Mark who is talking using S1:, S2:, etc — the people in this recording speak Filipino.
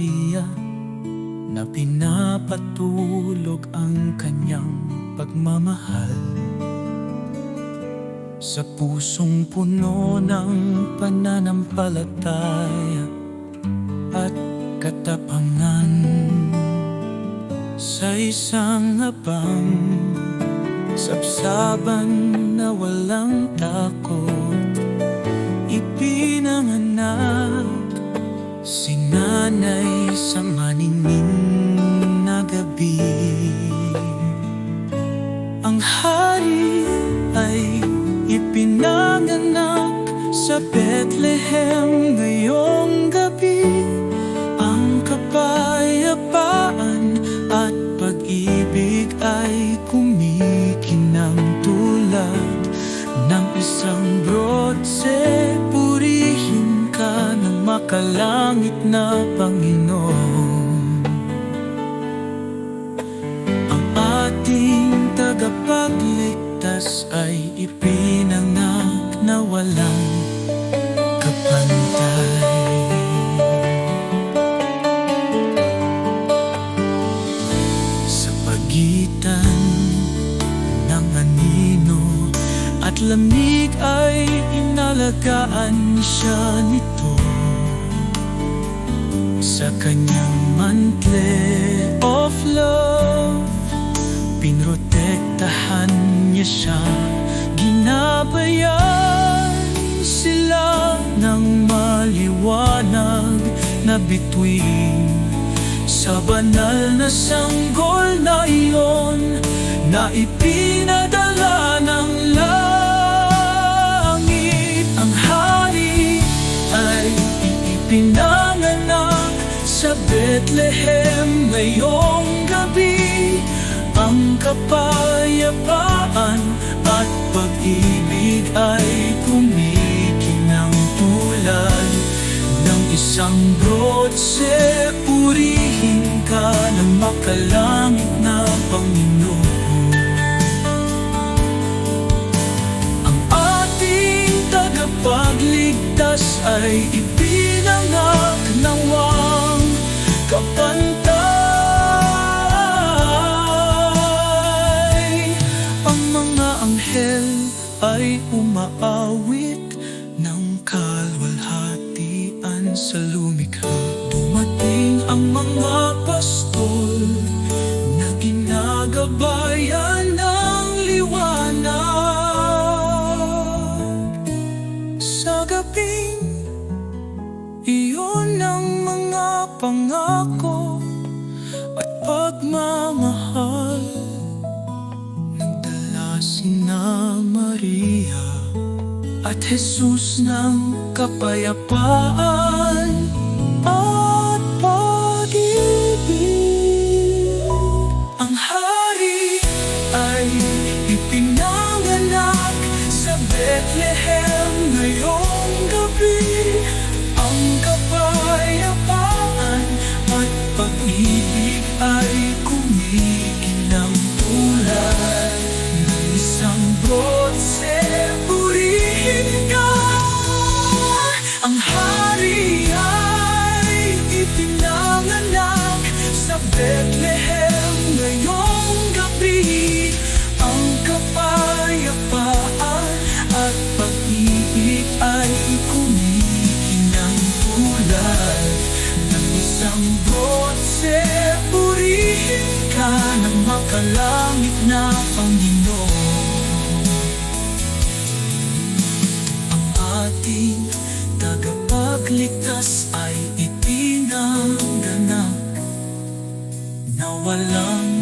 S1: Maria Na pinapatulog ang kanyang pagmamahal. Sa pusong puno ng pananampalataya At katapangan Sa isang abang Sabsaban na walang takot Ipinanganak nanay sa maningning na gabi Ang hari ay ipinanganak sa Bethlehem ngayong gabi. Ang kapayapaan at pag-ibig ay kumikinang tulad ng isang ka ng makalangit na Panginoon. Ang ating tagapagligtas ay ipinanganak na walang Sa pagitan ng anino at lamig ay inalagaan siya nito Sa kanyang mantle of love. Pinrotektahan niya siya Ginabayan sila ng maliwanag na bituin. Sa banal na sanggol na iyon Na ipinadala ng langit Ang hari ay ipinanganak sa Bethlehem ngayong gabi Ang kapayapaan at pag-ibig ay kumikinang tulad ng isang brotse Purihin ka ng makalangit na Panginoon. Ang ating tagapagligtas ay ipinanganak ng wang kapantay Ang mga anghel ay umaawit ng kalwalhatian sa lumikha at Jesus ng kapayapaan at pag-ibig Ang hari ay ipinanganak sa Bethlehem Lambot se purihin ka ng makalangit na Panginoon. Ang ating tagapagligtas ay ipinanganak Na walang